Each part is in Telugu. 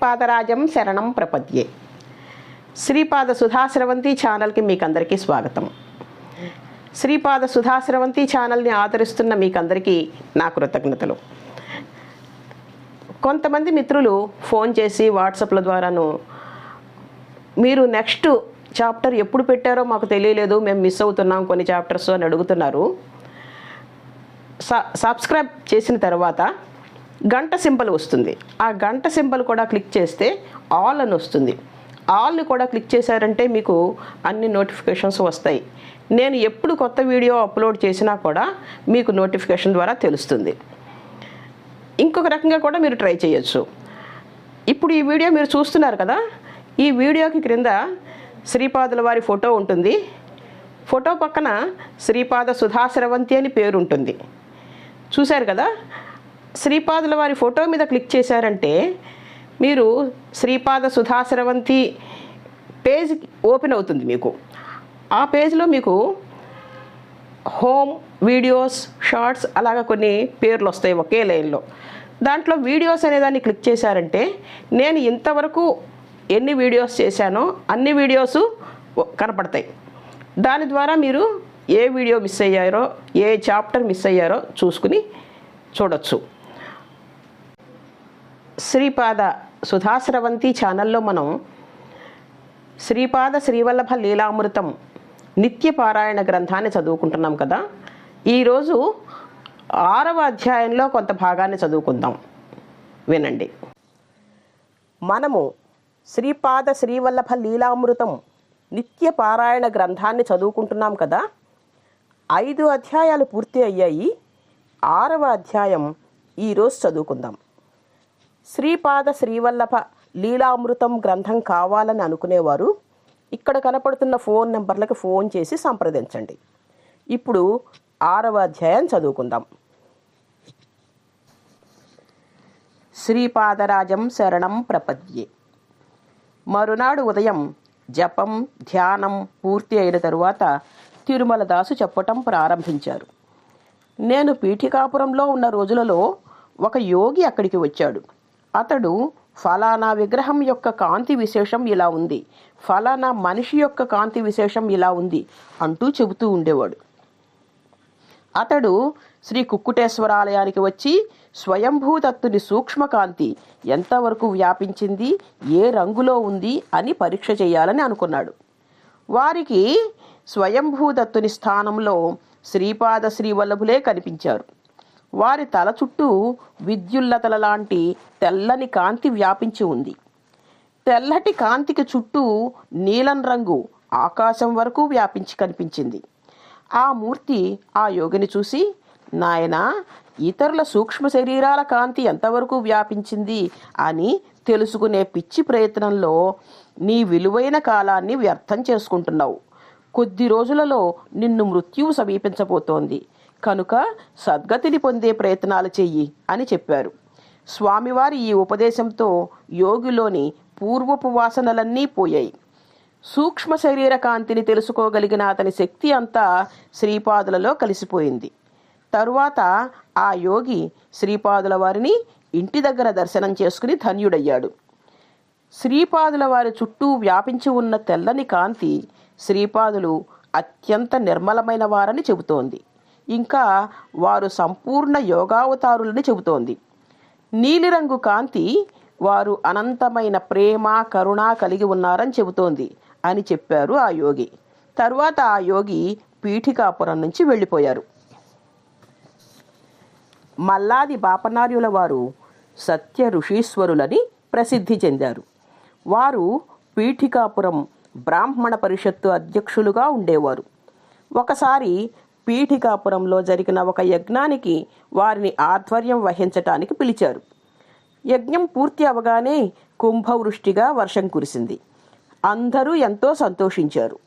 శ్రీపాదరాజం శరణం ప్రపద్యే. శ్రీపాద సుధాశ్రవంతి ఛానల్కి మీకు అందరికీ స్వాగతం. శ్రీపాద సుధాశ్రవంతి ఛానల్ని ఆదరిస్తున్న మీకందరికీ నా కృతజ్ఞతలు. కొంతమంది మిత్రులు ఫోన్ చేసి వాట్సాప్ల ద్వారాను మీరు నెక్స్ట్ చాప్టర్ ఎప్పుడు పెట్టారో మాకు తెలియలేదు మేము మిస్ అవుతున్నాం కొన్ని చాప్టర్స్ అని అడుగుతున్నారు. సబ్స్క్రైబ్ చేసిన తర్వాత గంట సింబల్ వస్తుంది. ఆ గంట సింబల్ కూడా క్లిక్ చేస్తే ఆల్ అని వస్తుంది. ఆల్ని కూడా క్లిక్ చేశారంటే మీకు అన్ని నోటిఫికేషన్స్ వస్తాయి. నేను ఎప్పుడు కొత్త వీడియో అప్లోడ్ చేసినా కూడా మీకు నోటిఫికేషన్ ద్వారా తెలుస్తుంది. ఇంకొక రకంగా కూడా మీరు ట్రై చేయొచ్చు. ఇప్పుడు ఈ వీడియో మీరు చూస్తున్నారు కదా? ఈ వీడియోకి క్రింద శ్రీపాదుల వారి ఫోటో ఉంటుంది. ఫోటో పక్కన శ్రీపాద సుధాశ్రవంతి అని పేరు ఉంటుంది చూశారు కదా? శ్రీపాదుల వారి ఫోటో మీద క్లిక్ చేశారంటే మీరు శ్రీపాద సుధాసరవంతి పేజ్ ఓపెన్ అవుతుంది మీకు. ఆ పేజ్లో మీకు హోమ్ వీడియోస్ షార్ట్స్ అలాగ కొన్ని పేర్లు వస్తాయి ఒకే లైన్లో. దాంట్లో వీడియోస్ అనేదాన్ని క్లిక్ చేశారంటే నేను ఇంతవరకు ఎన్ని వీడియోస్ చేశానో అన్ని వీడియోస్ కనపడతాయి. దాని ద్వారా మీరు ఏ వీడియో మిస్ అయ్యారో ఏ చాప్టర్ మిస్ అయ్యారో చూసుకుని చూడొచ్చు. శ్రీపాద సుధాశ్రవంతి ఛానల్లో మనం శ్రీపాద శ్రీవల్లభ లీలామృతం నిత్య పారాయణ గ్రంథాన్ని చదువుకుంటున్నాం కదా. ఈరోజు ఆరవ అధ్యాయంలో కొంత భాగాన్ని చదువుకుందాం. వినండి. మనము శ్రీపాద శ్రీవల్లభ లీలామృతం నిత్య పారాయణ గ్రంథాన్ని చదువుకుంటున్నాం కదా. ఐదు అధ్యాయాలు పూర్తి అయ్యాయి. ఆరవ అధ్యాయం ఈరోజు చదువుకుందాం. శ్రీపాద శ్రీవల్లభ లీలామృతం గ్రంథం కావాలని అనుకునేవారు. ఇక్కడ కనపడుతున్న ఫోన్ నెంబర్లకు ఫోన్ చేసి సంప్రదించండి. ఇప్పుడు ఆరవ అధ్యాయం చదువుకుందాం. శ్రీపాదరాజం శరణం ప్రపద్యే. మరునాడు ఉదయం జపం ధ్యానం పూర్తి అయిన తరువాత తిరుమల దాసు చెప్పటం ప్రారంభించారు. నేను పీఠికాపురంలో ఉన్న రోజులలో ఒక యోగి అక్కడికి వచ్చాడు. అతడు ఫలానా విగ్రహం యొక్క కాంతి విశేషం ఇలా ఉంది. ఫలానా మనిషి యొక్క కాంతి విశేషం ఇలా ఉంది అంటూ చెబుతూ ఉండేవాడు. అతడు శ్రీ కుక్కుటేశ్వరాలయానికి వచ్చి స్వయంభూదత్తుని సూక్ష్మకాంతి ఎంతవరకు వ్యాపించింది ఏ రంగులో ఉంది అని పరీక్ష చేయాలని అనుకున్నాడు. వారికి స్వయంభూదత్తుని స్థానంలో శ్రీపాద శ్రీవల్లభులే కనిపించారు. వారి తల చుట్టూ విద్యుల్లతల లాంటి తెల్లని కాంతి వ్యాపించి ఉంది. తెల్లటి కాంతికి చుట్టూ నీలం రంగు ఆకాశం వరకు వ్యాపించి కనిపించింది. ఆ మూర్తి ఆ యోగిని చూసి నాయన ఇతరుల సూక్ష్మ శరీరాల కాంతి ఎంతవరకు వ్యాపించింది అని తెలుసుకునే పిచ్చి ప్రయత్నంలో నీ విలువైన కాలాన్ని వ్యర్థం చేసుకుంటున్నావు. కొద్ది రోజులలో నిన్ను మృత్యువు సమీపించబోతోంది. కనుక సద్గతిని పొందే ప్రయత్నాలు చెయ్యి అని చెప్పారు. స్వామివారి ఈ ఉపదేశంతో యోగిలోని పూర్వపు వాసనలన్నీ పోయాయి. సూక్ష్మ శరీర కాంతిని తెలుసుకోగలిగిన అతని శక్తి అంతా శ్రీపాదులలో కలిసిపోయింది. తరువాత ఆ యోగి శ్రీపాదుల వారిని ఇంటి దగ్గర దర్శనం చేసుకుని ధన్యుడయ్యాడు. శ్రీపాదుల వారి చుట్టూ వ్యాపించి ఉన్న తెల్లని కాంతి శ్రీపాదులు అత్యంత నిర్మలమైన వారని చెబుతోంది. ఇంకా వారు సంపూర్ణ యోగావతారులని చెబుతోంది. నీలిరంగు కాంతి వారు అనంతమైన ప్రేమ కరుణ కలిగి ఉన్నారని చెబుతోంది అని చెప్పారు ఆ యోగి. తర్వాత ఆ యోగి పీఠికాపురం నుంచి వెళ్ళిపోయారు. మల్లాది బాపనార్యుల వారు సత్య ఋషీశ్వరులని ప్రసిద్ధి చెందారు. వారు పీఠికాపురం బ్రాహ్మణ పరిషత్తు అధ్యక్షులుగా ఉండేవారు. ఒకసారి పీఠికాపురంలో జరిగిన ఒక యజ్ఞానికి వారిని ఆధ్వర్యం వహించటానికి పిలిచారు. యజ్ఞం పూర్తి అవగానే కుంభవృష్టిగా వర్షం కురిసింది. అందరూ ఎంతో సంతోషించారు.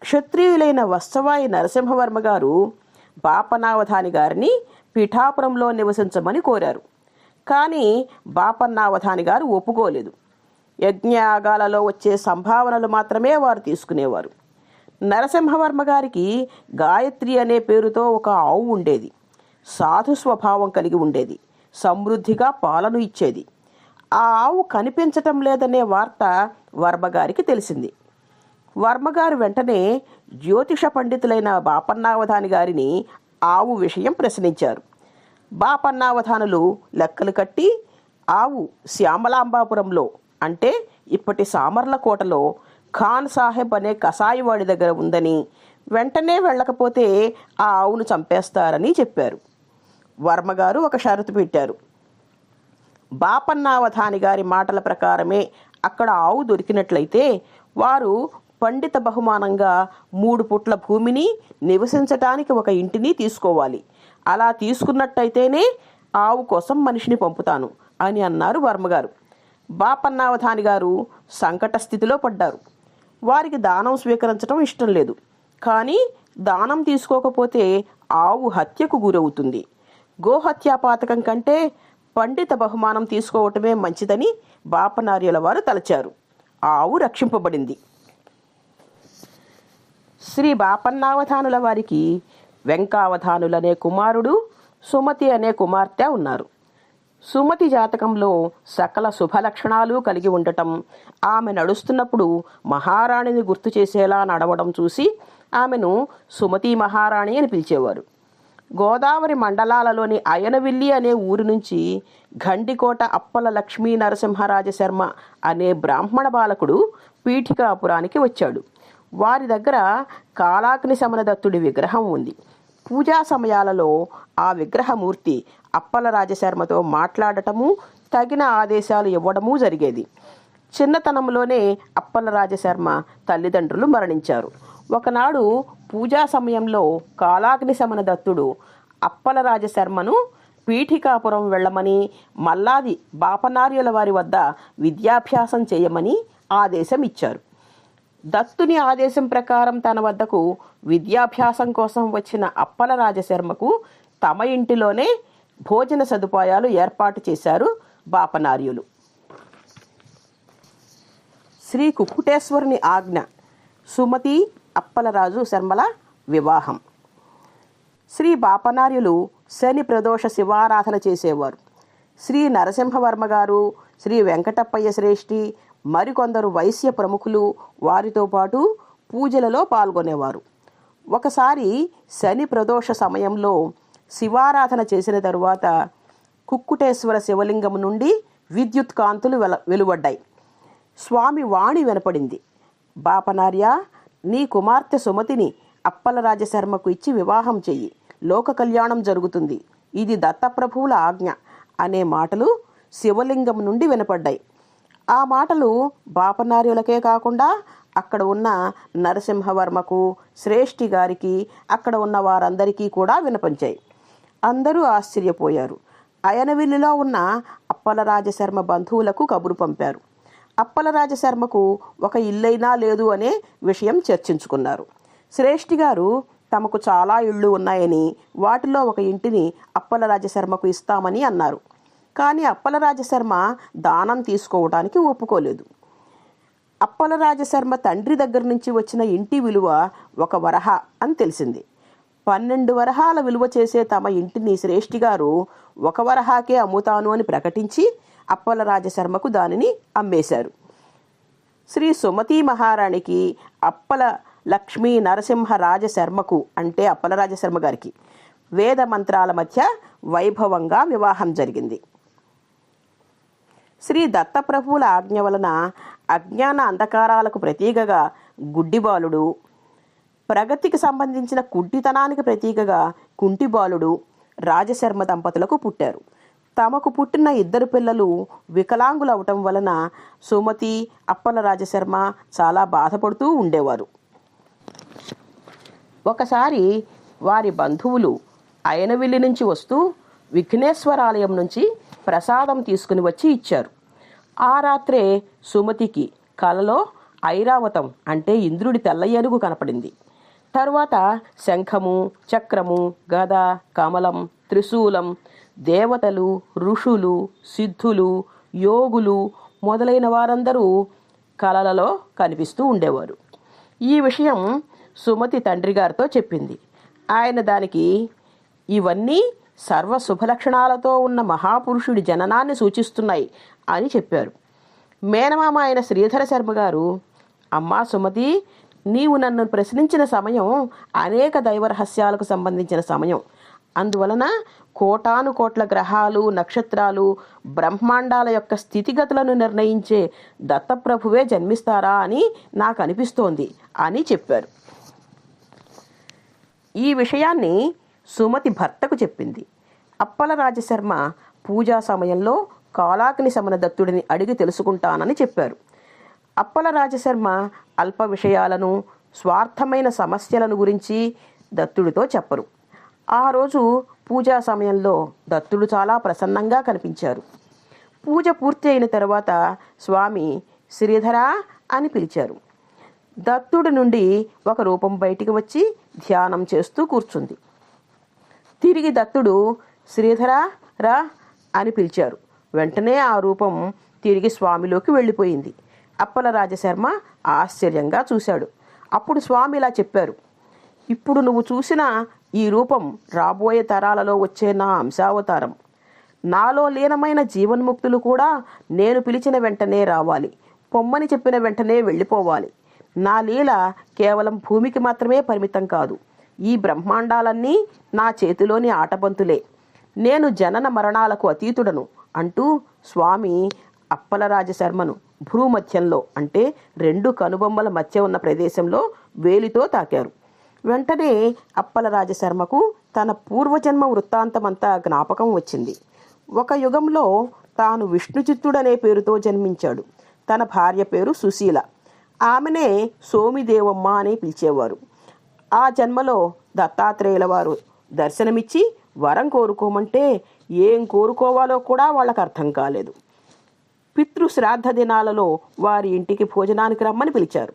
క్షత్రియులైన వత్సవాయి నరసింహవర్మ గారు బాపనావధాని గారిని పిఠాపురంలో నివసించమని కోరారు. కానీ బాపన్నావధాని గారు ఒప్పుకోలేదు. యజ్ఞయాగాలలో వచ్చే సంభావనలు మాత్రమే వారు తీసుకునేవారు. నరసింహవర్మ గారికి గాయత్రి అనే పేరుతో ఒక ఆవు ఉండేది. సాధు స్వభావం కలిగి ఉండేది. సమృద్ధిగా పాలను ఇచ్చేది. ఆ ఆవు కనిపించటం లేదనే వార్త వర్మగారికి తెలిసింది. వర్మగారు వెంటనే జ్యోతిష పండితులైన బాపన్నావధాని గారిని ఆవు విషయం ప్రశ్నించారు. బాపన్నావధానులు లెక్కలు కట్టి ఆవు శ్యామలాంబాపురంలో అంటే ఇప్పటి సామర్లకోటలో ఖాన్ సాహెబ్ అనే కసాయివాడి దగ్గర ఉందని వెంటనే వెళ్ళకపోతే ఆ ఆవును చంపేస్తారని చెప్పారు. వర్మగారు ఒక షరతు పెట్టారు. బాపన్నావధాని గారి మాటల ప్రకారమే అక్కడ ఆవు దొరికినట్లయితే వారు పండిత బహుమానంగా మూడు పుట్ల భూమిని నివసించటానికి ఒక ఇంటిని తీసుకోవాలి. అలా తీసుకున్నట్టయితేనే ఆవు కోసం మనిషిని పంపుతాను అని అన్నారు వర్మగారు బాపన్నావధాని గారు సంకట స్థితిలో పడ్డారు. వారికి దానం స్వీకరించడం ఇష్టం లేదు. కానీ దానం తీసుకోకపోతే ఆవు హత్యకు గురవుతుంది. గోహత్యా పాతకం కంటే పండిత బహుమానం తీసుకోవటమే మంచిదని బాపనార్యుల వారు తలచారు. ఆవు రక్షింపబడింది. శ్రీ బాపన్నావధానుల వారికి వెంకావధానులనే కుమారుడు సుమతి అనే కుమార్తె ఉన్నారు. సుమతి జాతకంలో సకల శుభలక్షణాలు కలిగి ఉండటం. ఆమె నడుస్తున్నప్పుడు మహారాణిని గుర్తు చేసేలా నడవడం చూసి ఆమెను సుమతి మహారాణి అని పిలిచేవారు. గోదావరి మండలాలలోని అయనవిల్లి అనే ఊరి నుంచి గండికోట అప్పల లక్ష్మీ నరసింహరాజ శర్మ అనే బ్రాహ్మణ బాలకుడు పీఠికాపురానికి వచ్చాడు. వారి దగ్గర కాళాగ్ని సమనదత్తుడి విగ్రహం ఉంది. పూజా సమయాలలో ఆ విగ్రహమూర్తి అప్పల రాజశర్మతో మాట్లాడటము తగిన ఆదేశాలు ఇవ్వడము జరిగేది. చిన్నతనంలోనే అప్పల రాజశర్మ తల్లిదండ్రులు మరణించారు. ఒకనాడు పూజా సమయంలో కాలాగ్ని సమన దత్తుడు అప్పల రాజశర్మను పీఠికాపురం వెళ్ళమని మల్లాది బాపనార్యుల వారి వద్ద విద్యాభ్యాసం చేయమని ఆదేశం ఇచ్చారు దత్తుని ఆదేశం ప్రకారం తన వద్దకు విద్యాభ్యాసం కోసం వచ్చిన అప్పల రాజశర్మకు తమ ఇంటిలోనే భోజన సదుపాయాలు ఏర్పాటు చేశారు బాపనార్యులు. శ్రీ కుక్కుటేశ్వరుని ఆజ్ఞ సుమతి అప్పలరాజు శర్మల వివాహం. శ్రీ బాపనార్యులు శని ప్రదోష శివారాధన చేసేవారు. శ్రీ నరసింహవర్మ గారు శ్రీ వెంకటప్పయ్య శ్రేష్ఠి మరికొందరు వైశ్య ప్రముఖులు వారితో పాటు పూజలలో పాల్గొనేవారు. ఒకసారి శని ప్రదోష సమయంలో శివారాధన చేసిన తరువాత కుక్కుటేశ్వర శివలింగం నుండి విద్యుత్ కాంతులు వెల వెలువడ్డాయి. స్వామి వాణి వినపడింది. బాపనార్య నీ కుమార్తె సుమతిని అప్పల రాజశర్మకు ఇచ్చి వివాహం చెయ్యి. లోక కళ్యాణం జరుగుతుంది. ఇది దత్తప్రభువుల ఆజ్ఞ అనే మాటలు శివలింగం నుండి వినపడ్డాయి. ఆ మాటలు బాపనార్యులకే కాకుండా అక్కడ ఉన్న నరసింహవర్మకు శ్రేష్ఠి గారికి అక్కడ ఉన్న వారందరికీ కూడా వినపంచాయి. అందరూ ఆశ్చర్యపోయారు. అయనవిల్లిలో ఉన్న అప్పల రాజశర్మ బంధువులకు కబురు పంపారు. అప్పల రాజశర్మకు ఒక ఇల్లైనా లేదు అనే విషయం చర్చించుకున్నారు. శ్రేష్ఠి గారు తమకు చాలా ఇళ్ళు ఉన్నాయని వాటిలో ఒక ఇంటిని అప్పల రాజశర్మకు ఇస్తామని అన్నారు. కానీ అప్పల రాజశర్మ దానం తీసుకోవడానికి ఒప్పుకోలేదు. అప్పల రాజశర్మ తండ్రి దగ్గర నుంచి వచ్చిన ఇంటి విలువ ఒక వరహ అని తెలిసింది. పన్నెండు వరహాల విలువ చేసే తమ ఇంటిని శ్రేష్ఠి గారు ఒక వరహాకే అమ్ముతాను అని ప్రకటించి అప్పల రాజశర్మకు దానిని అమ్మేశారు. శ్రీ సుమతి మహారాణికి అప్పల లక్ష్మీ నరసింహ రాజశర్మకు అంటే అప్పల రాజశర్మ గారికి వేద మంత్రాల మధ్య వైభవంగా వివాహం జరిగింది. శ్రీ దత్తప్రభువుల ఆజ్ఞ వలన అజ్ఞాన అంధకారాలకు ప్రతీకగా గుడ్డిబాలుడు ప్రగతికి సంబంధించిన కుంటితనానికి ప్రతీకగా కుంటిబాలుడు రాజశర్మ దంపతులకు పుట్టారు. తమకు పుట్టిన ఇద్దరు పిల్లలు వికలాంగులవటం వలన సుమతి అప్పల రాజశర్మ చాలా బాధపడుతూ ఉండేవారు. ఒకసారి వారి బంధువులు అయనవిల్లి నుంచి వస్తూ విఘ్నేశ్వరాలయం నుంచి ప్రసాదం తీసుకుని వచ్చి ఇచ్చారు. ఆ రాత్రే సుమతికి కలలో ఐరావతం అంటే ఇంద్రుడి తెల్ల ఏనుగు కనపడింది. తరువాత శంఖము చక్రము గద కమలం త్రిశూలం దేవతలు ఋషులు సిద్ధులు యోగులు మొదలైన వారందరూ కలలలో కనిపిస్తూ ఉండేవారు. ఈ విషయం సుమతి తండ్రి గారితో చెప్పింది. ఆయన దానికి ఇవన్నీ సర్వ శుభలక్షణాలతో ఉన్న మహాపురుషుడి జననాన్ని సూచిస్తున్నాయి అని చెప్పారు. మేనమామ అయిన శ్రీధర శర్మ గారు అమ్మా సుమతి నీవు నన్ను ప్రశ్నించిన సమయం అనేక దైవ రహస్యాలకు సంబంధించిన సమయం. అందువలన కోటాను కోట్ల గ్రహాలు నక్షత్రాలు బ్రహ్మాండాల యొక్క స్థితిగతులను నిర్ణయించే దత్తప్రభువే జన్మిస్తారా అని నాకు అనిపిస్తోంది అని చెప్పారు. ఈ విషయాన్ని సుమతి భర్తకు చెప్పింది. అప్పల రాజశర్మ పూజా సమయంలో కాలాగ్ని సమన దత్తుడిని అడిగి తెలుసుకుంటానని చెప్పారు. అప్పల రాజశర్మ అల్ప విషయాలను స్వార్థమైన సమస్యలను గురించి దత్తుడితో చెప్పరు. ఆ రోజు పూజా సమయంలో దత్తుడు చాలా ప్రసన్నంగా కనిపించారు. పూజ పూర్తి అయిన తర్వాత స్వామి శ్రీధరా అని పిలిచారు. దత్తుడి నుండి ఒక రూపం బయటికి వచ్చి ధ్యానం చేస్తూ కూర్చుంది. తిరిగి దత్తుడు శ్రీధరా రా అని పిలిచారు. వెంటనే ఆ రూపం తిరిగి స్వామిలోకి వెళ్ళిపోయింది. అప్పల రాజశర్మ ఆశ్చర్యంగా చూశాడు. అప్పుడు స్వామి ఇలా చెప్పారు. ఇప్పుడు నువ్వు చూసిన ఈ రూపం రాబోయే తరాలలో వచ్చే నా అంశావతారం. నాలో లీనమైన జీవన్ముక్తులు కూడా నేను పిలిచిన వెంటనే రావాలి. పొమ్మని చెప్పిన వెంటనే వెళ్ళిపోవాలి. నా లీల కేవలం భూమికి మాత్రమే పరిమితం కాదు. ఈ బ్రహ్మాండాలన్నీ నా చేతిలోని ఆటబంతులే. నేను జనన మరణాలకు అతీతుడను అంటూ స్వామి అప్పలరాజశర్మను భూమధ్యంలో అంటే రెండు కనుబొమ్మల మధ్య ఉన్న ప్రదేశంలో వేలితో తాకారు. వెంటనే అప్పలరాజశర్మకు తన పూర్వజన్మ వృత్తాంతమంతా జ్ఞాపకం వచ్చింది. ఒక యుగంలో తాను విష్ణుచిత్తుడనే పేరుతో జన్మించాడు. తన భార్య పేరు సుశీల. ఆమెనే సోమిదేవమ్మ అని పిలిచేవారు. ఆ జన్మలో దత్తాత్రేయుల వారు దర్శనమిచ్చి వరం కోరుకోమంటే ఏం కోరుకోవాలో కూడా వాళ్ళకి అర్థం కాలేదు. పితృ శ్రాద్ధ దినాలలో వారి ఇంటికి భోజనానికి రమ్మని పిలిచారు.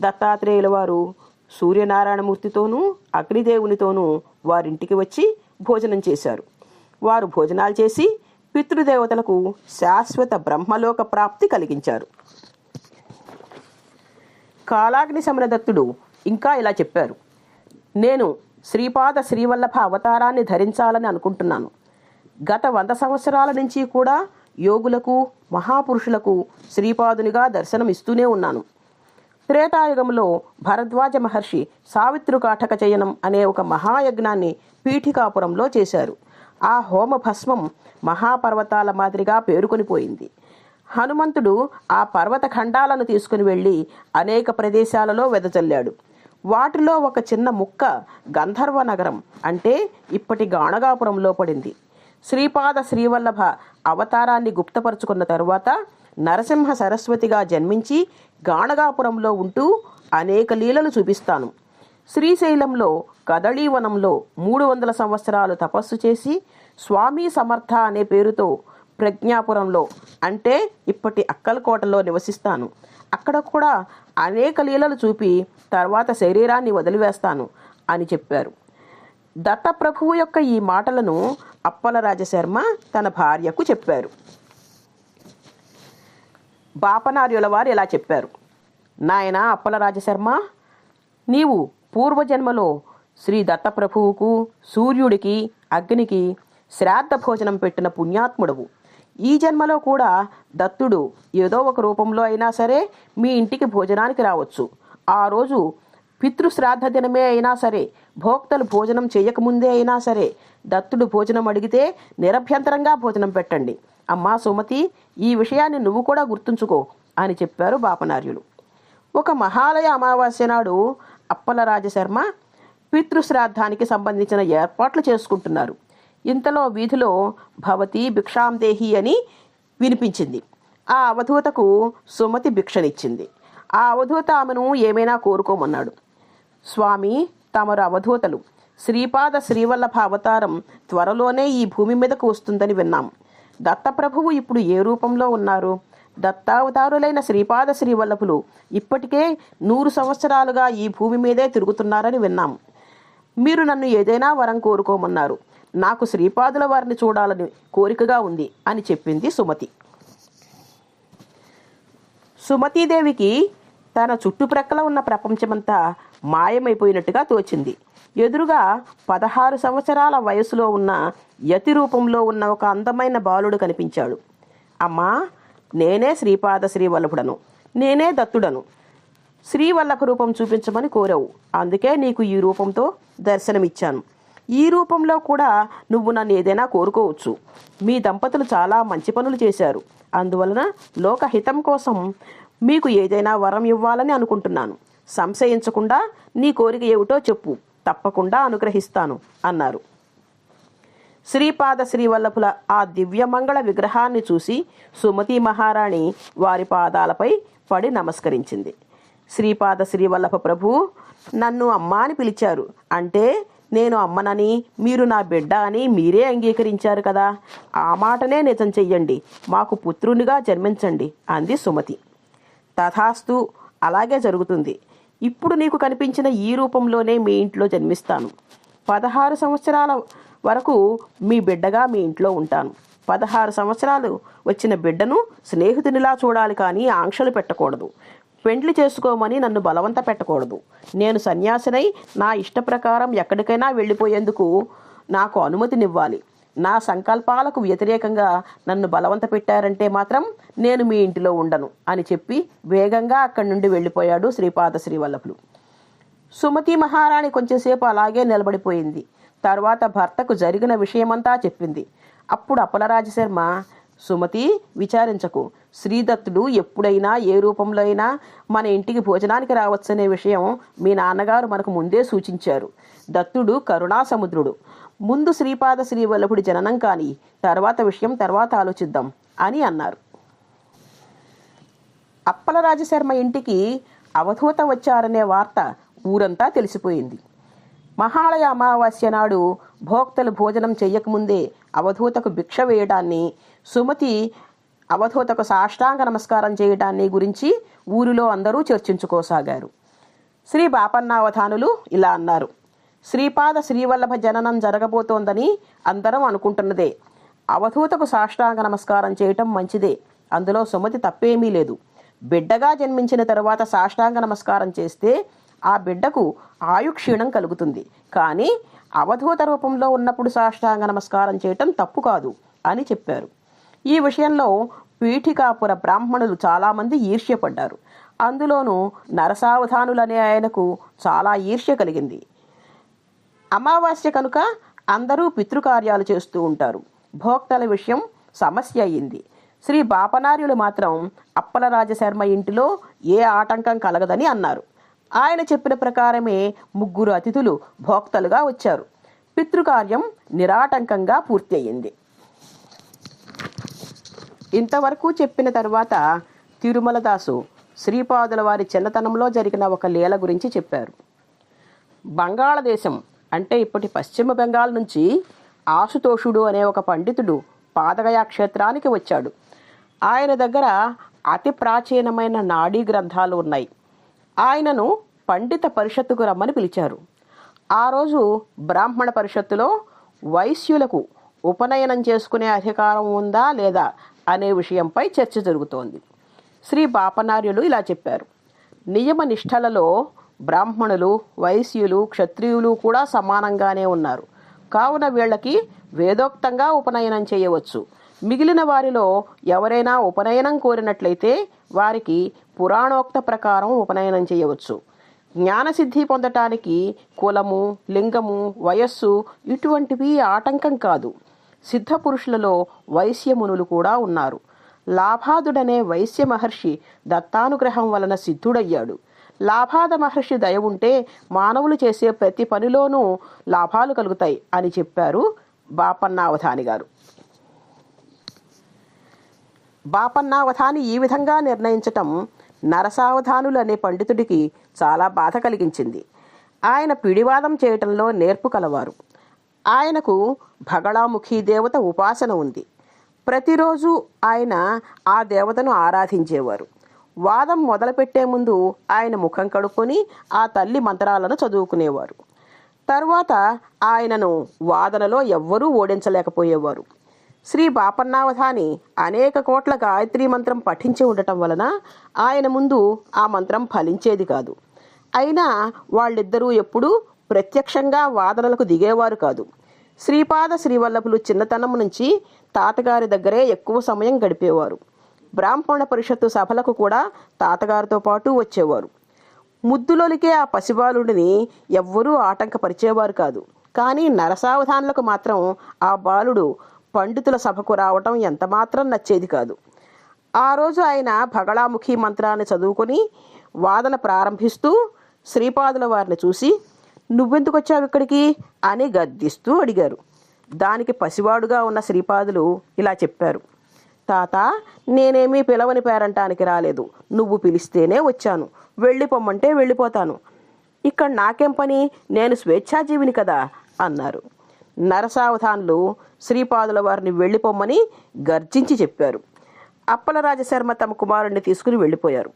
దత్తాత్రేయుల వారు సూర్యనారాయణమూర్తితోనూ అగ్నిదేవునితోనూ వారింటికి వచ్చి భోజనం చేశారు. వారు భోజనాలు చేసి పితృదేవతలకు శాశ్వత బ్రహ్మలోక ప్రాప్తి కలిగించారు. కాలాగ్ని సమరదత్తుడు ఇంకా ఇలా చెప్పారు. నేను శ్రీపాద శ్రీవల్లభ అవతారాన్ని ధరించాలని అనుకుంటున్నాను. గత వంద సంవత్సరాల నుంచి కూడా యోగులకు మహాపురుషులకు శ్రీపాదునిగా దర్శనం ఇస్తూనే ఉన్నాను. త్రేతాయుగంలో భరద్వాజ మహర్షి సావిత్రుకాఠక చయనం అనే ఒక మహాయజ్ఞాన్ని పీఠికాపురంలో చేశారు. ఆ హోమ భస్మం మహాపర్వతాల మాదిరిగా పేరుకొనిపోయింది హనుమంతుడు ఆ పర్వత ఖండాలను తీసుకుని వెళ్ళి అనేక ప్రదేశాలలో వెదజల్లాడు. వాటిలో ఒక చిన్న ముక్క గంధర్వ నగరం అంటే ఇప్పటి గాణగాపురంలో పడింది. శ్రీపాద శ్రీవల్లభ అవతారాన్ని గుప్తపరుచుకున్న తరువాత నరసింహ సరస్వతిగా జన్మించి గాణగాపురంలో ఉంటూ అనేక లీలలు చూపిస్తాను. శ్రీశైలంలో కదళీవనంలో మూడు వందల సంవత్సరాలు తపస్సు చేసి స్వామి సమర్థ అనే పేరుతో ప్రజ్ఞాపురంలో అంటే ఇప్పటి అక్కలకోటలో నివసిస్తాను. అక్కడ కూడా అనేక లీలలు చూపి తర్వాత శరీరాన్ని వదిలివేస్తాను అని చెప్పారు. దత్తప్రభువు యొక్క ఈ మాటలను అప్పల రాజశర్మ తన భార్యకు చెప్పారు. బాపనార్యుల వారు ఇలా చెప్పారు. నాయన అప్పల రాజశర్మ నీవు పూర్వజన్మలో శ్రీ దత్తప్రభువుకు సూర్యుడికి అగ్నికి శ్రాద్ధ భోజనం పెట్టిన పుణ్యాత్ముడవు. ఈ జన్మలో కూడా దత్తుడు ఏదో ఒక రూపంలో అయినా సరే మీ ఇంటికి భోజనానికి రావచ్చు. ఆ రోజు పితృశ్రాద్ధ దినమే అయినా సరే భోక్తలు భోజనం చేయకముందే అయినా సరే దత్తుడు భోజనం అడిగితే నిరభ్యంతరంగా భోజనం పెట్టండి. అమ్మా సుమతి ఈ విషయాన్ని నువ్వు కూడా గుర్తుంచుకో అని చెప్పారు బాపనార్యులు. ఒక మహాలయ అమావాస్య నాడు అప్పల రాజశర్మ పితృశ్రాద్ధానికి సంబంధించిన ఏర్పాట్లు చేసుకుంటున్నారు. ఇంతలో వీధిలో భవతి భిక్షాందేహి అని వినిపించింది. ఆ అవధూతకు సుమతి భిక్షనిచ్చింది. ఆ అవధూత ఆమెను ఏమైనా కోరుకోమన్నాడు. స్వామి తమరు అవధూతలు. శ్రీపాద శ్రీవల్లభ అవతారం త్వరలోనే ఈ భూమి మీదకు వస్తుందని విన్నాం. దత్తప్రభువు ఇప్పుడు ఏ రూపంలో ఉన్నారు? దత్తావతారులైన శ్రీపాద శ్రీవల్లభులు ఇప్పటికే నూరు సంవత్సరాలుగా ఈ భూమి మీదే తిరుగుతున్నారని విన్నాం. మీరు నన్ను ఏదైనా వరం కోరుకోమన్నారు. నాకు శ్రీపాదుల వారిని చూడాలని కోరికగా ఉంది అని చెప్పింది సుమతి. సుమతీదేవికి తన చుట్టుప్రక్కల ఉన్న ప్రపంచమంతా మాయమైపోయినట్టుగా తోచింది. ఎదురుగా పదహారు సంవత్సరాల వయసులో ఉన్న యతి రూపంలో ఉన్న ఒక అందమైన బాలుడు కనిపించాడు. అమ్మా నేనే శ్రీపాద శ్రీవల్లభుడను. నేనే దత్తుడను. శ్రీవల్లభ రూపం చూపించమని కోరావు. అందుకే నీకు ఈ రూపంతో దర్శనమిచ్చాను. ఈ రూపంలో కూడా నువ్వు నన్ను ఏదైనా కోరుకోవచ్చు. మీ దంపతులు చాలా మంచి పనులు చేశారు. అందువలన లోకహితం కోసం మీకు ఏదైనా వరం ఇవ్వాలని అనుకుంటున్నాను. సంశయించకుండా నీ కోరిక ఏమిటో చెప్పు. తప్పకుండా అనుగ్రహిస్తాను అన్నారు. శ్రీపాద శ్రీవల్లభుల ఆ దివ్యమంగళ విగ్రహాన్ని చూసి సుమతి మహారాణి వారి పాదాలపై పడి నమస్కరించింది. శ్రీపాద శ్రీవల్లభ ప్రభు నన్ను అమ్మ అని పిలిచారు. అంటే నేను అమ్మనని మీరు నా బిడ్డ అని మీరే అంగీకరించారు కదా. ఆ మాటనే నిజం చెయ్యండి. మాకు పుత్రునిగా జన్మించండి అంది సుమతి. తథాస్తు అలాగే జరుగుతుంది. ఇప్పుడు నీకు కనిపించిన ఈ రూపంలోనే మీ ఇంట్లో జన్మిస్తాను. పదహారు సంవత్సరాల వరకు మీ బిడ్డగా మీ ఇంట్లో ఉంటాను. పదహారు సంవత్సరాలు వచ్చిన బిడ్డను స్నేహితునిలా చూడాలి కానీ ఆంక్షలు పెట్టకూడదు. పెండ్లి చేసుకోమని నన్ను బలవంత పెట్టకూడదు. నేను సన్యాసినై నా ఇష్ట ప్రకారం ఎక్కడికైనా వెళ్ళిపోయేందుకు నాకు అనుమతినివ్వాలి. నా సంకల్పాలకు వ్యతిరేకంగా నన్ను బలవంత పెట్టారంటే మాత్రం నేను మీ ఇంటిలో ఉండను అని చెప్పి వేగంగా అక్కడి నుండి వెళ్ళిపోయాడు శ్రీపాద శ్రీవల్లభులు. సుమతి మహారాణి కొంచెంసేపు అలాగే నిలబడిపోయింది. తర్వాత భర్తకు జరిగిన విషయమంతా చెప్పింది. అప్పుడు అప్పలరాజశర్మ సుమతి విచారించకు. శ్రీదత్తుడు ఎప్పుడైనా ఏ రూపంలో అయినా మన ఇంటికి భోజనానికి రావచ్చనే విషయం మీ నాన్నగారు మనకు ముందే సూచించారు. దత్తుడు కరుణా సముద్రుడు ముందు శ్రీపాద శ్రీవల్లభుడి జననం కానీ తర్వాత విషయం తర్వాత ఆలోచిద్దాం అని అన్నారు. అప్పల రాజశర్మ ఇంటికి అవధూత వచ్చారనే వార్త ఊరంతా తెలిసిపోయింది. మహాళయ అమావాస్య నాడు భోక్తలు భోజనం చెయ్యకముందే అవధూతకు భిక్ష వేయడాన్ని సుమతి అవధూతకు సాష్టాంగ నమస్కారం చేయటాన్ని గురించి ఊరిలో అందరూ చర్చించుకోసాగారు. శ్రీ బాపన్నావధానులు ఇలా అన్నారు. శ్రీపాద శ్రీవల్లభ జననం జరగబోతోందని అందరం అనుకుంటున్నదే. అవధూతకు సాష్టాంగ నమస్కారం చేయటం మంచిదే. అందులో సుమతి తప్పేమీ లేదు. బిడ్డగా జన్మించిన తరువాత సాష్టాంగ నమస్కారం చేస్తే ఆ బిడ్డకు ఆయుక్షీణం కలుగుతుంది. కానీ అవధూత రూపంలో ఉన్నప్పుడు సాష్టాంగ నమస్కారం చేయటం తప్పు కాదు అని చెప్పారు. ఈ విషయంలో పీఠికాపుర బ్రాహ్మణులు చాలామంది ఈర్ష్యపడ్డారు. అందులోనూ నరసావధానులనే ఆయనకు చాలా ఈర్ష్య కలిగింది. అమావాస్య కనుక అందరూ పితృకార్యాలు చేస్తూ ఉంటారు. భోక్తల విషయం సమస్య అయింది శ్రీ బాపనార్యులు మాత్రం అప్పల రాజశర్మ ఇంటిలో ఏ ఆటంకం కలగదని అన్నారు. ఆయన చెప్పిన ప్రకారమే ముగ్గురు అతిథులు భోక్తలుగా వచ్చారు. పితృకార్యం నిరాటంకంగా పూర్తి అయ్యింది ఇంతవరకు చెప్పిన తర్వాత తిరుమలదాసు శ్రీపాదుల వారి చిన్నతనంలో జరిగిన ఒక లీల గురించి చెప్పారు. బంగాళదేశం అంటే ఇప్పటి పశ్చిమ బెంగాల్ నుంచి ఆశుతోషుడు అనే ఒక పండితుడు పాదగయ క్షేత్రానికి వచ్చాడు. ఆయన దగ్గర అతి ప్రాచీనమైన నాడీ గ్రంథాలు ఉన్నాయి. ఆయనను పండిత పరిషత్తుకు రమ్మని పిలిచారు. ఆ రోజు బ్రాహ్మణ పరిషత్తులో వైశ్యులకు ఉపనయనం చేసుకునే అధికారం ఉందా లేదా అనే విషయంపై చర్చ జరుగుతోంది. శ్రీ పాపనార్యులు ఇలా చెప్పారు. నియమ నిష్ఠలలో బ్రాహ్మణులు వైశ్యులు క్షత్రియులు కూడా సమానంగానే ఉన్నారు. కావున వీళ్ళకి వేదోక్తంగా ఉపనయనం చేయవచ్చు. మిగిలిన వారిలో ఎవరైనా ఉపనయనం కోరినట్లయితే వారికి పురాణోక్త ప్రకారం ఉపనయనం చేయవచ్చు. జ్ఞానసిద్ధి పొందటానికి కులము లింగము వయస్సు ఇటువంటివి ఆటంకం కాదు. సిద్ధ పురుషులలో వైశ్యమునులు కూడా ఉన్నారు. లాభాదుడనే వైశ్య మహర్షి దత్తానుగ్రహం వలన సిద్ధుడయ్యాడు. లాభాద మహర్షి దయ ఉంటే మానవులు చేసే ప్రతి పనిలోనూ లాభాలు కలుగుతాయి అని చెప్పారు బాపన్నావధాని గారు. బాపన్నావధాని ఈ విధంగా నిర్ణయించటం నరసావధానులు అనే పండితుడికి చాలా బాధ కలిగించింది. ఆయన పిడివాదం చేయటంలో నేర్పు కలవారు. ఆయనకు భగళాముఖి దేవత ఉపాసన ఉంది. ప్రతిరోజు ఆయన ఆ దేవతను ఆరాధించేవారు. వాదం మొదలుపెట్టే ముందు ఆయన ముఖం కడుక్కొని ఆ తల్లి మంత్రాలను చదువుకునేవారు. తర్వాత ఆయనను వాదనలో ఎవ్వరూ ఓడించలేకపోయేవారు. శ్రీ బాపన్నావధాని అనేక కోట్ల గాయత్రి మంత్రం పఠించి ఉండటం వలన ఆయన ముందు ఆ మంత్రం ఫలించేది కాదు. అయినా వాళ్ళిద్దరూ ఎప్పుడూ ప్రత్యక్షంగా వాదనలకు దిగేవారు కాదు. శ్రీపాద శ్రీవల్లభులు చిన్నతనం నుంచి తాతగారి దగ్గరే ఎక్కువ సమయం గడిపేవారు. బ్రాహ్మణ పరిషత్తు సభలకు కూడా తాతగారితో పాటు వచ్చేవారు. ముద్దులోలికే ఆ పసిబాలుడిని ఎవ్వరూ ఆటంకపరిచేవారు కాదు. కానీ నరసావధానులకు మాత్రం ఆ బాలుడు పండితుల సభకు రావటం ఎంతమాత్రం నచ్చేది కాదు. ఆ రోజు ఆయన భగళాముఖి మంత్రాన్ని చదువుకొని వాదన ప్రారంభిస్తూ శ్రీపాదుల వారిని చూసి నువ్వెందుకు వచ్చావు ఇక్కడికి? అని గద్దిస్తూ అడిగారు. దానికి పసివాడుగా ఉన్న శ్రీపాదులు ఇలా చెప్పారు. తాత నేనేమీ పిలవని పేరంటానికి రాలేదు. నువ్వు పిలిస్తేనే వచ్చాను. వెళ్ళిపోమ్మంటే వెళ్ళిపోతాను. ఇక్కడ నాకేం పని? నేను స్వేచ్ఛాజీవిని కదా అన్నారు. నరసావధానులు శ్రీపాదుల వారిని వెళ్ళిపోమ్మని గర్జించి చెప్పారు. అప్పలరాజశర్మ తమ కుమారుణ్ణి తీసుకుని వెళ్ళిపోయారు.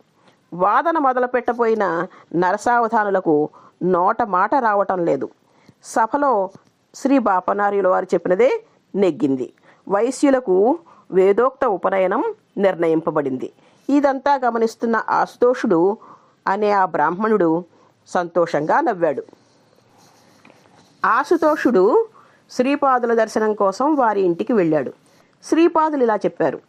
వాదన మొదలుపెట్టబోయిన నరసావధానులకు నోట మాట రావటం లేదు. సభలో శ్రీ బాపనార్యుల వారు చెప్పినదే నెగ్గింది. వైశ్యులకు వేదోక్త ఉపనయనం నిర్ణయింపబడింది. ఇదంతా గమనిస్తున్న ఆశుతోషుడు అనే ఆ బ్రాహ్మణుడు సంతోషంగా నవ్వాడు. ఆశుతోషుడు శ్రీపాదుల దర్శనం కోసం వారి ఇంటికి వెళ్ళాడు. శ్రీపాదులు ఇలా చెప్పారు.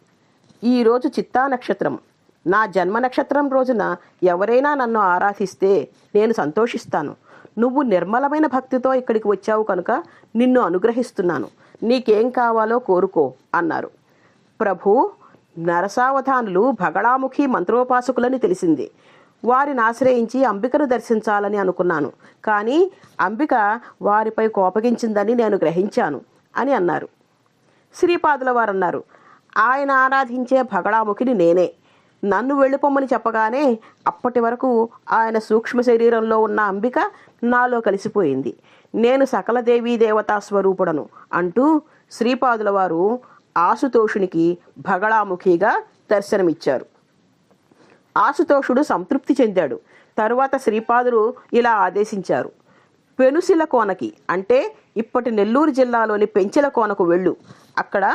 ఈరోజు చిత్తా నక్షత్రం. నా జన్మ నక్షత్రం రోజున ఎవరైనా నన్ను ఆరాధిస్తే నేను సంతోషిస్తాను. నువ్వు నిర్మలమైన భక్తితో ఇక్కడికి వచ్చావు కనుక నిన్ను అనుగ్రహిస్తున్నాను. నీకేం కావాలో కోరుకో అన్నారు. ప్రభు నరసావధానులు భగళాముఖి మంత్రోపాసకులని తెలిసింది. వారిని ఆశ్రయించి అంబికను దర్శించాలని అనుకున్నాను. కానీ అంబిక వారిపై కోపగించిందని నేను గ్రహించాను అని అన్నారు. శ్రీపాదుల వారు అన్నారు ఆయన ఆరాధించే భగళాముఖిని నేనే. నన్ను వెళ్ళిపోమని చెప్పగానే అప్పటి వరకు ఆయన సూక్ష్మ శరీరంలో ఉన్న అంబిక నాలో కలిసిపోయింది. నేను సకల దేవీ దేవతా స్వరూపుడను అంటూ శ్రీపాదుల వారు ఆశుతోషునికి భగళాముఖిగా దర్శనమిచ్చారు. ఆశుతోషుడు సంతృప్తి చెందాడు. తరువాత శ్రీపాదులు ఇలా ఆదేశించారు. పెనుసిల కోనకి అంటే ఇప్పటి నెల్లూరు జిల్లాలోని పెంచెల కోనకు వెళ్ళు. అక్కడ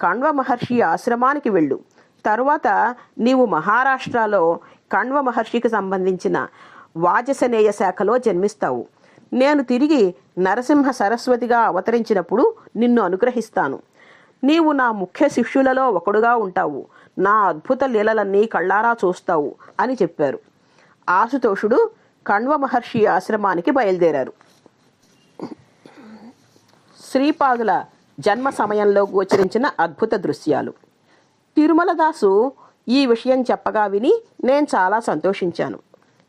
కణ్వ మహర్షి ఆశ్రమానికి వెళ్ళు. తరువాత నీవు మహారాష్ట్రలో కణ్వ మహర్షికి సంబంధించిన వాజసనేయ శాఖలో జన్మిస్తావు. నేను తిరిగి నరసింహ సరస్వతిగా అవతరించినప్పుడు నిన్ను అనుగ్రహిస్తాను. నీవు నా ముఖ్య శిష్యులలో ఒకడుగా ఉంటావు. నా అద్భుత లీలలన్నీ కళ్ళారా చూస్తావు అని చెప్పారు. ఆశుతోషుడు కణ్వ మహర్షి ఆశ్రమానికి బయలుదేరారు. శ్రీపాదుల జన్మ సమయంలో గోచరించిన అద్భుత దృశ్యాలు. తిరుమలదాసు ఈ విషయం చెప్పగా విని నేను చాలా సంతోషించాను.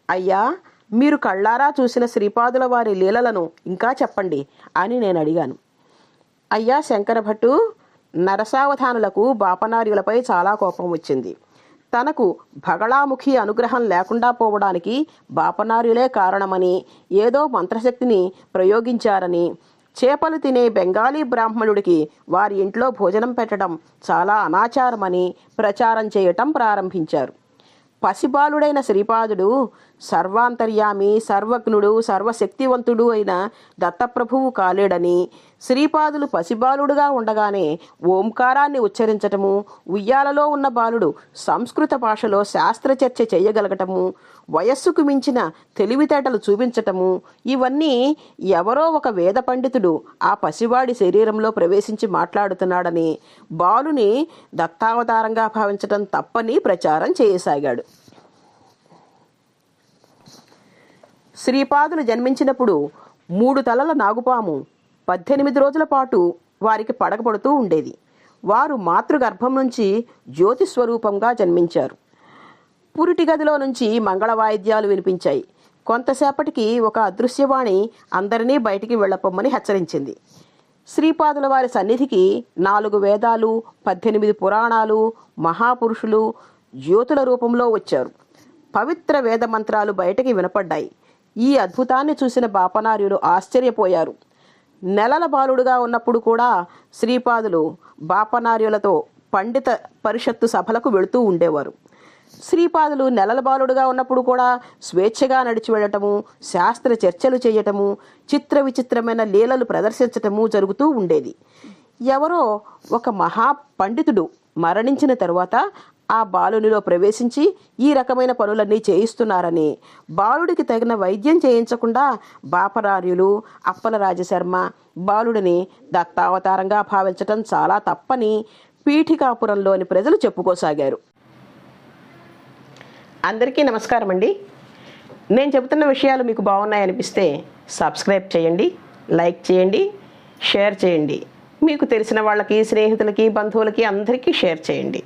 అయ్యా మీరు కళ్ళారా చూసిన శ్రీపాదుల వారి లీలలను ఇంకా చెప్పండి అని నేను అడిగాను. అయ్యా శంకరభట్టు నరసావధానులకు బాపనార్యులపై చాలా కోపం వచ్చింది. తనకు భగళాముఖి అనుగ్రహం లేకుండా పోవడానికి బాపనార్యులే కారణమని ఏదో మంత్రశక్తిని ప్రయోగించారని చేపలు తినే బెంగాలీ బ్రాహ్మణుడికి వారి ఇంట్లో భోజనం పెట్టడం చాలా అనాచారమని ప్రచారం చేయటం ప్రారంభించారు. పసిబాలుడైన శ్రీపాదుడు సర్వాంతర్యామి సర్వజ్ఞుడు సర్వశక్తివంతుడు అయిన దత్తప్రభువు కాలేడని శ్రీపాదులు పసిబాలుడుగా ఉండగానే ఓంకారాన్ని ఉచ్చరించటము ఉయ్యాలలో ఉన్న బాలుడు సంస్కృత భాషలో శాస్త్రచర్చ చేయగలగటము వయస్సుకు మించిన తెలివితేటలు చూపించటము ఇవన్నీ ఎవరో ఒక వేద పండితుడు ఆ పసివాడి శరీరంలో ప్రవేశించి మాట్లాడుతున్నాడని బాలుని దత్తావతారంగా భావించటం తప్పని ప్రచారం చేయసాగాడు. శ్రీపాదులు జన్మించినప్పుడు మూడు తలల నాగుపాము పద్దెనిమిది రోజుల పాటు వారికి పడకపడుతూ ఉండేది. వారు మాతృగర్భం నుంచి జ్యోతి స్వరూపంగా జన్మించారు. పురిటి గదిలో నుంచి మంగళ వాయిద్యాలు వినిపించాయి. కొంతసేపటికి ఒక అదృశ్యవాణి అందరినీ బయటికి వెళ్ళపొమ్మని హెచ్చరించింది. శ్రీపాదుల వారి సన్నిధికి నాలుగు వేదాలు పద్దెనిమిది పురాణాలు మహాపురుషులు జ్యోతుల రూపంలో వచ్చారు. పవిత్ర వేద మంత్రాలు బయటికి వినపడ్డాయి. ఈ అద్భుతాన్ని చూసిన బాపనార్యులు ఆశ్చర్యపోయారు. నెలల బాలుడుగా ఉన్నప్పుడు కూడా శ్రీపాదులు బాపనార్యులతో పండిత పరిషత్తు సభలకు వెళుతూ ఉండేవారు. శ్రీపాదులు నెలల బాలుడుగా ఉన్నప్పుడు కూడా స్వేచ్ఛగా నడిచి వెళ్ళటము శాస్త్ర చర్చలు చేయటము చిత్ర విచిత్రమైన లీలలు ప్రదర్శించటము జరుగుతూ ఉండేది. ఎవరో ఒక మహా పండితుడు మరణించిన తరువాత ఆ బాలునిలో ప్రవేశించి ఈ రకమైన పనులన్నీ చేయిస్తున్నారని బాలుడికి తగిన వైద్యం చేయించకుండా బాపరార్యులు అప్పల రాజశర్మ బాలుడిని దత్తావతారంగా భావించటం చాలా తప్పని పీఠికాపురంలోని ప్రజలు చెప్పుకోసాగారు. అందరికీ నమస్కారం అండి. నేను చెబుతున్న విషయాలు మీకు బాగున్నాయనిపిస్తే సబ్స్క్రైబ్ చేయండి లైక్ చేయండి షేర్ చేయండి. మీకు తెలిసిన వాళ్ళకి స్నేహితులకి బంధువులకి అందరికీ షేర్ చేయండి.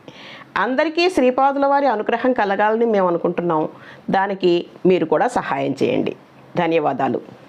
అందరికీ శ్రీపాదుల వారి అనుగ్రహం కలగాలని మేము అనుకుంటున్నాం. దానికి మీరు కూడా సహాయం చేయండి. ధన్యవాదాలు.